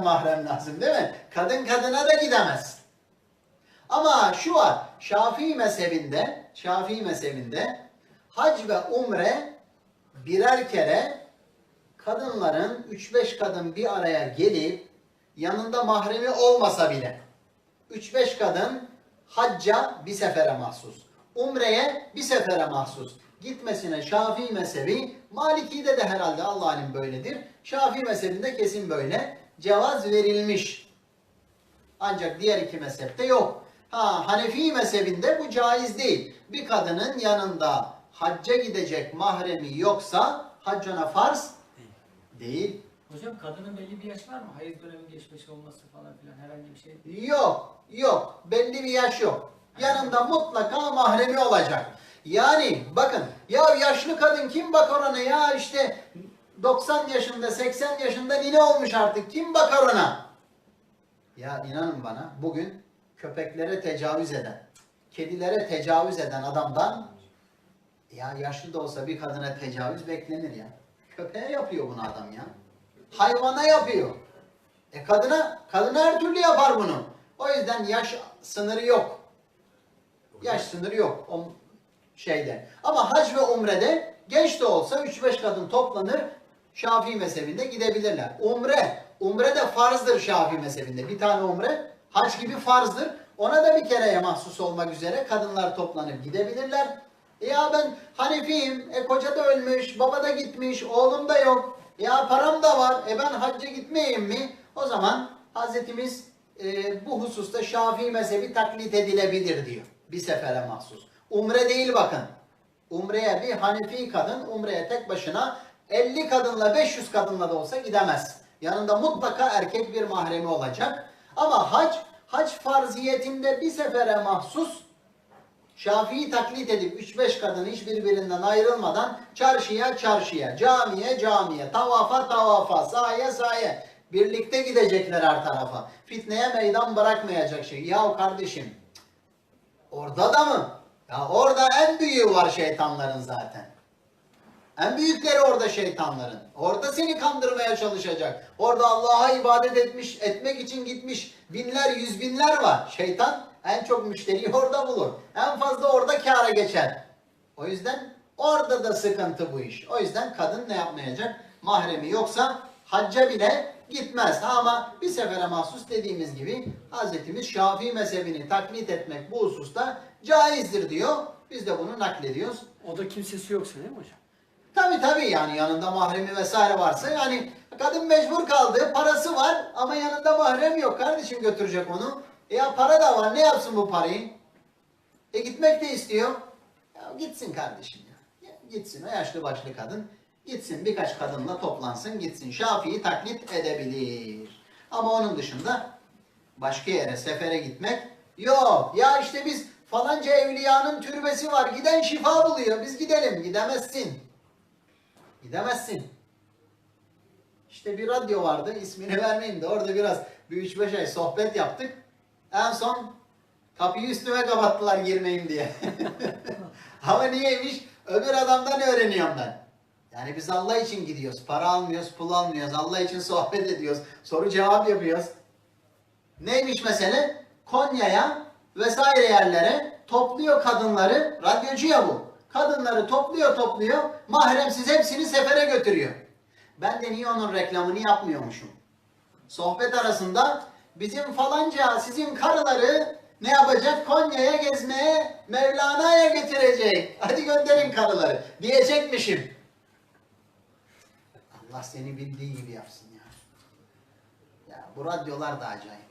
mahrem lazım değil mi? Kadın kadına da gidemez. Ama şu var. Şafii mezhebinde, Şafii mezhebinde hac ve umre birer kere kadınların 3-5 kadın bir araya gelip yanında mahremi olmasa bile 3-5 kadın hacca bir sefere mahsus. Umreye bir sefere mahsus. Gitmesine Şafii mezhebi, Maliki'de de herhalde Allah alim böyledir. Şafii mezhebinde kesin böyle. Cevaz verilmiş. Ancak diğer iki mezhepte yok. Ha Hanefi mezhebinde bu caiz değil. Bir kadının yanında hacca gidecek mahremi yoksa hac ona farz değil. Hocam kadının belli bir yaş var mı? Hayız dönemi geçmiş olması falan filan herhangi bir şey. Yok, yok. Belli bir yaş yok. Yanında mutlaka mahremi olacak. Yani bakın ya yaşlı kadın kim bakar ona ya işte 90 yaşında 80 yaşında nine olmuş artık kim bakar ona? Ya inanın bana bugün köpeklere tecavüz eden, kedilere tecavüz eden adamdan ya yaşlı da olsa bir kadına tecavüz beklenir ya. Köpeğe yapıyor bunu adam ya. Hayvana yapıyor. E kadına, kadına her türlü yapar bunu. O yüzden yaş sınırı yok. Yaş sınırı yok o şeyde. Ama hac ve umrede genç de olsa 3-5 kadın toplanır Şafii mezhebinde gidebilirler. Umre, umre de farzdır Şafii mezhebinde. Bir tane umre hac gibi farzdır. Ona da bir kereye mahsus olmak üzere kadınlar toplanıp gidebilirler. Ya ben Hanefiyim, e koca da ölmüş, baba da gitmiş, oğlum da yok. Ya param da var, e ben hacca gitmeyeyim mi? O zaman Hazretimiz e, bu hususta Şafii mezhebi taklit edilebilir diyor. Bir sefere mahsus. Umre değil bakın. Umre'ye bir Hanefi kadın Umre'ye tek başına 50 kadınla 500 kadınla da olsa gidemez. Yanında mutlaka erkek bir mahremi olacak. Ama hac, hac farziyetinde bir sefere mahsus Şafii taklit edip 3-5 kadın hiçbirbirinden ayrılmadan çarşıya çarşıya, camiye camiye, tavafa tavafa, sahaya sahaya birlikte gidecekler her tarafa. Fitneye meydan bırakmayacak şey. Ya kardeşim orada da mı? Ya orada en büyüğü var şeytanların zaten. En büyükleri orada şeytanların. Orada seni kandırmaya çalışacak. Orada Allah'a ibadet etmiş, etmek için gitmiş binler, yüz binler var. Şeytan en çok müşteriyi orada bulur. En fazla orada kâra geçer. O yüzden orada da sıkıntı bu iş. O yüzden kadın ne yapmayacak? Mahremi yoksa hacca bile gitmez. Ama bir sefere mahsus dediğimiz gibi Hazretimiz Şafii mezhebini taklit etmek bu hususta caizdir diyor. Biz de bunu naklediyoruz. O da kimsesi yoksa değil mi hocam? Tabi tabi yani yanında mahremi vesaire varsa yani kadın mecbur kaldı parası var ama yanında mahrem yok kardeşim götürecek onu. E ya para da var ne yapsın bu parayı? E gitmek de istiyor. Ya gitsin kardeşim ya. ya gitsin o yaşlı başlı kadın. Gitsin birkaç kadınla toplansın gitsin. Şafii'yi taklit edebilir. Ama onun dışında başka yere sefere gitmek yok. Ya işte biz falanca evliyanın türbesi var. Giden şifa buluyor. Biz gidelim. Gidemezsin. Gidemezsin. İşte bir radyo vardı. ismini vermeyeyim de orada biraz bir 3-5 ay sohbet yaptık. En son kapıyı üstüme kapattılar girmeyeyim diye. Ama niyeymiş? Öbür adamdan öğreniyorum ben. Yani biz Allah için gidiyoruz. Para almıyoruz, pul almıyoruz. Allah için sohbet ediyoruz. Soru cevap yapıyoruz. Neymiş mesele? Konya'ya vesaire yerlere topluyor kadınları. Radyocu ya bu. Kadınları topluyor topluyor. Mahremsiz hepsini sefere götürüyor. Ben de niye onun reklamını yapmıyormuşum? Sohbet arasında bizim falanca sizin karıları ne yapacak? Konya'ya gezmeye Mevlana'ya götürecek. Hadi gönderin karıları diyecekmişim. Allah seni bildiği gibi yapsın ya. Ya bu radyolar da acayip.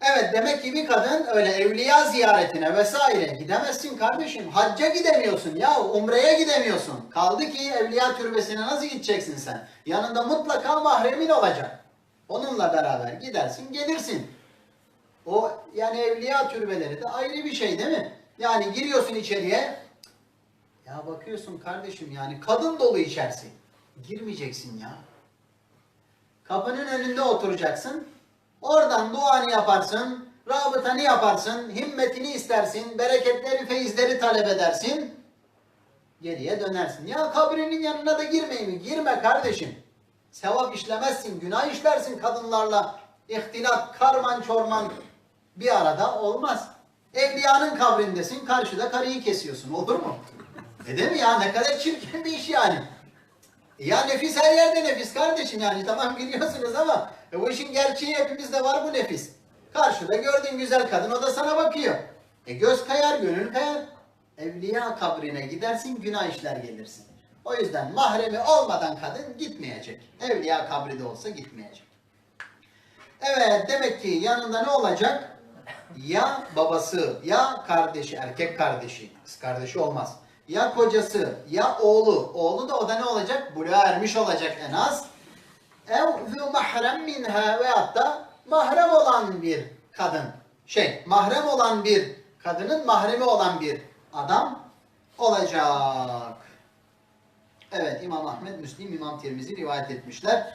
Evet demek ki bir kadın öyle evliya ziyaretine vesaire gidemezsin kardeşim. Hacca gidemiyorsun ya umreye gidemiyorsun. Kaldı ki evliya türbesine nasıl gideceksin sen? Yanında mutlaka mahremin olacak. Onunla beraber gidersin gelirsin. O yani evliya türbeleri de ayrı bir şey değil mi? Yani giriyorsun içeriye ya bakıyorsun kardeşim yani kadın dolu içerisi. Girmeyeceksin ya. Kapının önünde oturacaksın. Oradan duanı yaparsın. Rabıtanı yaparsın. Himmetini istersin. Bereketleri, feyizleri talep edersin. Geriye dönersin. Ya kabrinin yanına da girmeyin mi? Girme kardeşim. Sevap işlemezsin, günah işlersin kadınlarla. İhtilat, karman çorman bir arada olmaz. Evliyanın kabrindesin, karşıda karıyı kesiyorsun. Olur mu? E değil mi ya? Ne kadar çirkin bir iş yani. Ya nefis her yerde nefis kardeşim yani tamam biliyorsunuz ama e, bu işin gerçeği hepimizde var bu nefis. Karşıda gördüğün güzel kadın o da sana bakıyor. E göz kayar, gönül kayar. Evliya kabrine gidersin, günah işler gelirsin. O yüzden mahremi olmadan kadın gitmeyecek. Evliya kabri de olsa gitmeyecek. Evet demek ki yanında ne olacak? Ya babası, ya kardeşi, erkek kardeşi, kız kardeşi olmaz. Ya kocası, ya oğlu. Oğlu da o da ne olacak? Buluğa ermiş olacak en az. Ev zu mahrem minha veyahut da mahrem olan bir kadın. Şey, mahrem olan bir kadının mahremi olan bir adam olacak. Evet İmam Ahmet, Müslim, İmam Tirmizi rivayet etmişler.